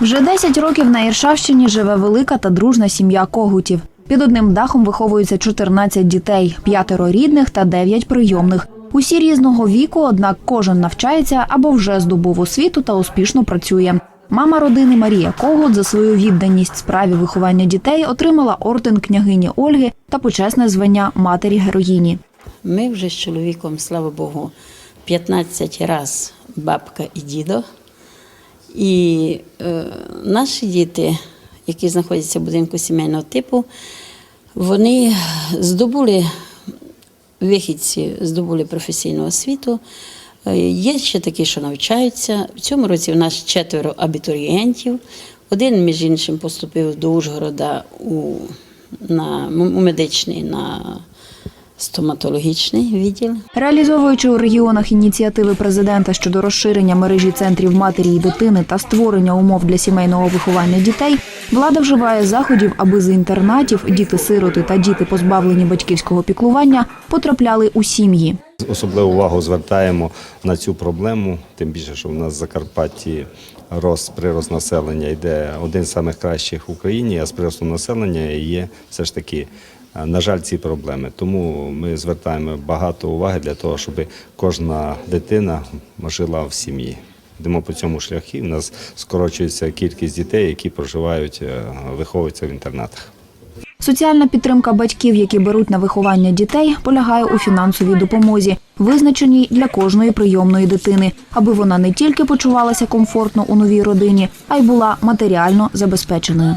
Вже 10 років на Іршавщині живе велика та дружна сім'я когутів. Під одним дахом виховується 14 дітей, п'ятеро рідних та 9 прийомних. Усі різного віку, однак кожен навчається або вже здобув освіту та успішно працює. Мама родини Марія Когут за свою відданість справі виховання дітей отримала орден княгині Ольги та почесне звання матері героїні. Ми вже з чоловіком, слава Богу, 15 раз бабка і дідо. І е, наші діти, які знаходяться в будинку сімейного типу, вони здобули вихідці, здобули професійну освіту. Е, Є ще такі, що навчаються. В цьому році в нас четверо абітурієнтів. Один, між іншим, поступив до Ужгорода у, на, у медичний на стоматологічний відділ. Реалізовуючи у регіонах ініціативи президента щодо розширення мережі центрів матері і дитини та створення умов для сімейного виховання дітей, влада вживає заходів, аби з інтернатів діти-сироти та діти, позбавлені батьківського піклування, потрапляли у сім'ї. Особливу увагу звертаємо на цю проблему, тим більше, що в нас в Закарпатті рост прирост населення йде один з самих кращих в Україні, а з приростом населення є все ж таки, на жаль, ці проблеми. Тому ми звертаємо багато уваги для того, щоб кожна дитина жила в сім'ї. Йдемо по цьому шляху. У нас скорочується кількість дітей, які проживають, е, виховуються в інтернатах. Соціальна підтримка батьків, які беруть на виховання дітей, полягає у фінансовій допомозі, визначеній для кожної прийомної дитини, аби вона не тільки почувалася комфортно у новій родині, а й була матеріально забезпеченою.